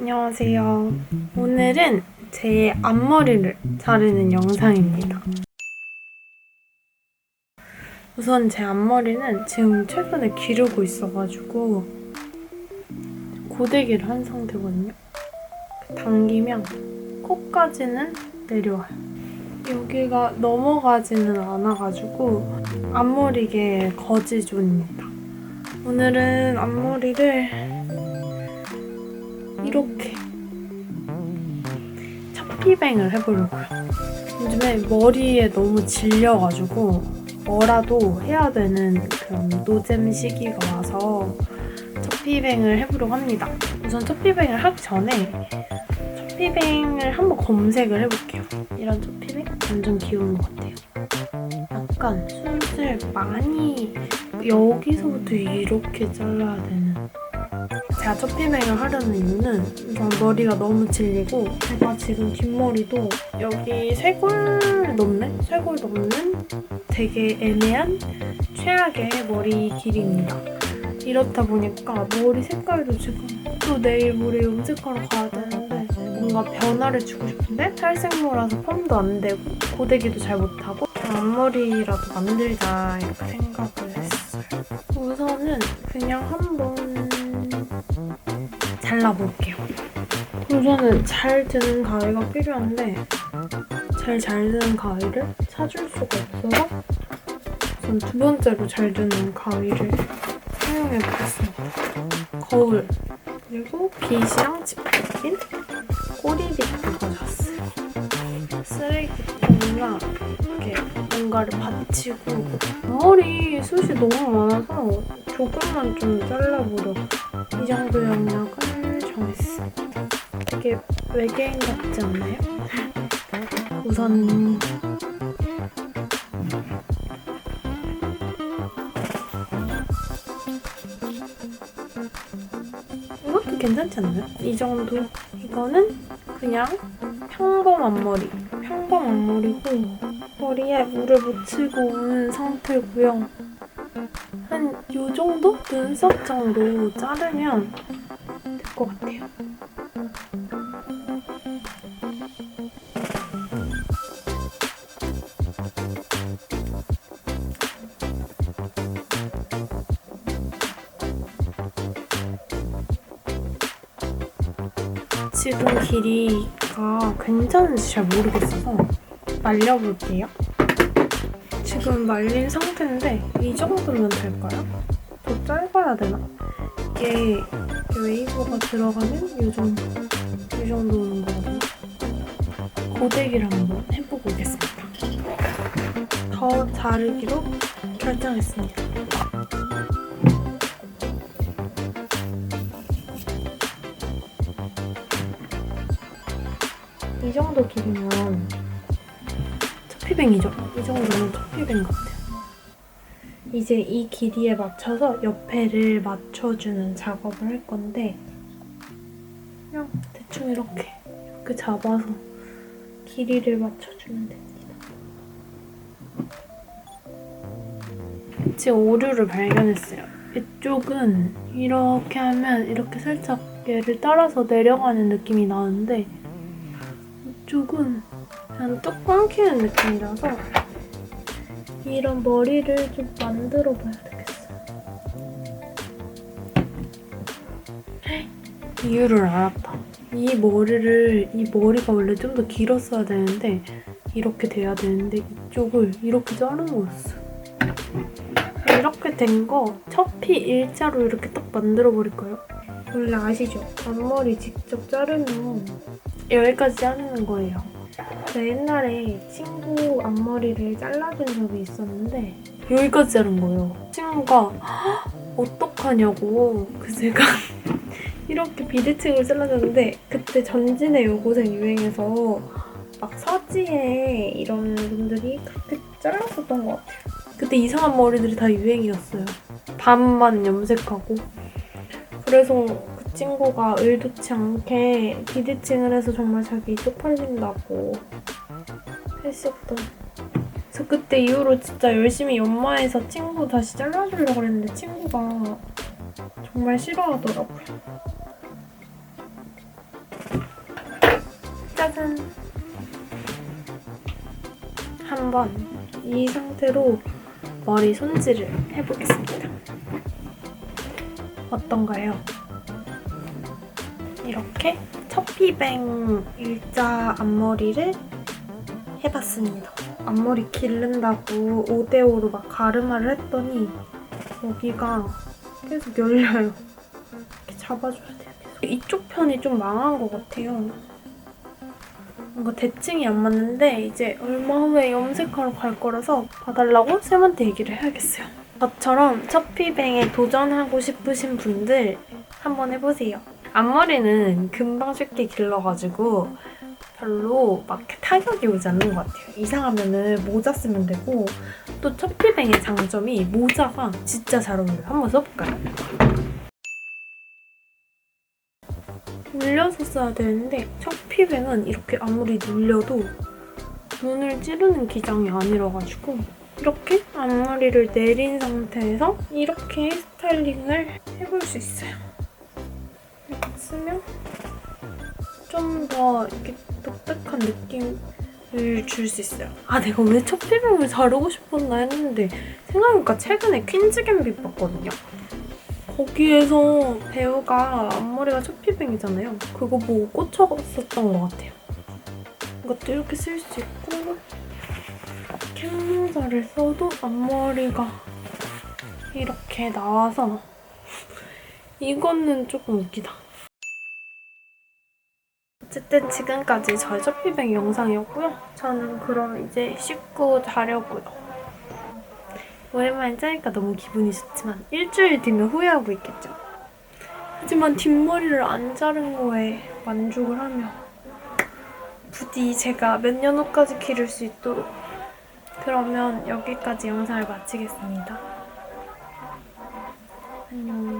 안녕하세요. 오늘은 제 앞머리를 자르는 영상입니다. 우선 제 앞머리는 지금 최근에 기르고 있어가지고 고데기를 한 상태거든요. 당기면 코까지는 내려와요. 여기가 넘어가지는 않아가지고 앞머리계 거지존입니다. 오늘은 앞머리를 이렇게 첫피뱅을 해보려고요. 요즘에 머리에 너무 질려가지고 뭐라도 해야 되는 그런 노잼 시기가 와서 첫피뱅을 해보려고 합니다. 우선 첫피뱅을 하기 전에 첫피뱅을 한번 검색을 해볼게요. 이런 첫피뱅 완전 귀여운 것 같아요. 약간 숱을 많이 여기서부터 이렇게 잘라야 되는 제가 첫피뱅을 하려는 이유는 우선 머리가 너무 질리고 제가 지금 뒷머리도 여기 쇄골 넘네? 쇄골 넘는 되게 애매한 최악의 머리 길이입니다. 이렇다 보니까 머리 색깔도 지금 또 내일 모레 염색하러 가야 되는데 뭔가 변화를 주고 싶은데 탈색모라서 펌도 안 되고 고데기도 잘 못하고 앞머리라도 만들자 이렇게 생각을 했어요. 우선은 그냥 한번 잘라볼게요. 우선은 잘 드는 가위가 필요한데 잘 잘 드는 가위를 찾을 수가 없어서 우선 두 번째로 잘 드는 가위를 사용해보겠습니다. 거울 그리고 빗이랑 집게핀 꼬리빗도 가져왔어요. 쓰레기통이나 이렇게 뭔가를 받치고 머리 숱이 너무 많아서 조금만 좀 잘라보려고 이 정도 영역을 정했습니다. 되게 외계인 같지 않나요? 우선 이것도 괜찮지 않나요? 이 정도 이거는 그냥 평범한 머리 평범한 머리고 머리에 물을 묻히고 온 상태고요 한 요 정도? 눈썹 정도 자르면 될 것 같아요 지금 길이 가 괜찮은지 잘 모르겠어서 말려볼게요. 지금 말린 상태인데 이 정도면 될까요? 더 짧아야 되나? 이게 웨이브가 들어가면 이 정도, 이 정도 오는 거거든요. 고데기를 한번 해보고 오겠습니다. 더 자르기로 결정했습니다. 이 정도 길이면 첫피뱅이죠? 이 정도면 첫피뱅 같아요. 이제 이 길이에 맞춰서 옆에를 맞춰주는 작업을 할 건데 그냥 대충 이렇게 이렇게 잡아서 길이를 맞춰주면 됩니다. 지금 오류를 발견했어요. 이쪽은 이렇게 하면 이렇게 살짝 얘를 따라서 내려가는 느낌이 나는데 이쪽은 그냥 뚝 끊기는 느낌이라서 이런 머리를 좀 만들어 봐야 되겠어요. 이유를 알았다. 이 머리를, 이 머리가 원래 좀 더 길었어야 되는데 이렇게 돼야 되는데 이쪽을 이렇게 자른 거였어. 이렇게 된 거 첫피 일자로 이렇게 딱 만들어 버릴까요? 원래 아시죠? 앞머리 직접 자르면 여기까지 자르는 거예요. 제가 옛날에 친구 앞머리를 잘라준 적이 있었는데 여기까지 자른 거예요. 친구가 "헉, 어떡하냐고 그 제가 이렇게 비대칭으로 잘라줬는데 그때 전진의 여고생 유행해서 막 서지에 이런 분들이 그렇게 잘랐었던 것 같아요. 그때 이상한 머리들이 다 유행이었어요. 반만 염색하고 그래서 그 친구가 의도치 않게 비대칭을 해서 정말 자기 쪽팔린다고 했었던. 그래서 그때 이후로 진짜 열심히 연마해서 친구 다시 잘라주려고 그랬는데 친구가 정말 싫어하더라고요. 짜잔! 한번 이 상태로 머리 손질을 해보겠습니다. 어떤가요? 이렇게 첫피뱅 일자 앞머리를 해봤습니다. 앞머리 기른다고 5대5로 막 가르마를 했더니 여기가 계속 열려요. 이렇게 잡아줘야 돼요. 이쪽 편이 좀 망한 것 같아요. 뭔가 대칭이 안 맞는데 이제 얼마 후에 염색하러 갈 거라서 봐달라고 쌤한테 얘기를 해야겠어요. 저처럼 첫 피뱅에 도전하고 싶으신 분들 한번 해보세요. 앞머리는 금방 쉽게 길러가지고 별로 막 타격이 오지 않는 것 같아요. 이상하면은 모자 쓰면 되고 또 첫피뱅의 장점이 모자가 진짜 잘 어울려요. 한번 써볼까요? 눌려서 써야 되는데 첫피뱅은 이렇게 아무리 눌려도 눈을 찌르는 기장이 아니라가지고 이렇게 앞머리를 내린 상태에서 이렇게 스타일링을 해볼 수 있어요. 쓰면 좀 더 이렇게 독특한 느낌을 줄 수 있어요. 아 내가 왜 첫피뱅을 자르고 싶었나 했는데 생각해보니까 최근에 퀸즈 갬빗 봤거든요. 거기에서 배우가 앞머리가 첫피뱅이잖아요. 그거 보고 꽂혔었던 것 같아요. 이것도 이렇게 쓸 수 있고 캡모자를 써도 앞머리가 이렇게 나와서 이거는 조금 웃기다. 어쨌든 지금까지 저의 첫피뱅 영상이었고요. 저는 그럼 이제 씻고 자려고요. 오랜만에 짜니까 너무 기분이 좋지만 일주일 뒤면 후회하고 있겠죠. 하지만 뒷머리를 안 자른 거에 만족을 하며 부디 제가 몇 년 후까지 기를 수 있도록 그러면 여기까지 영상을 마치겠습니다. 안녕.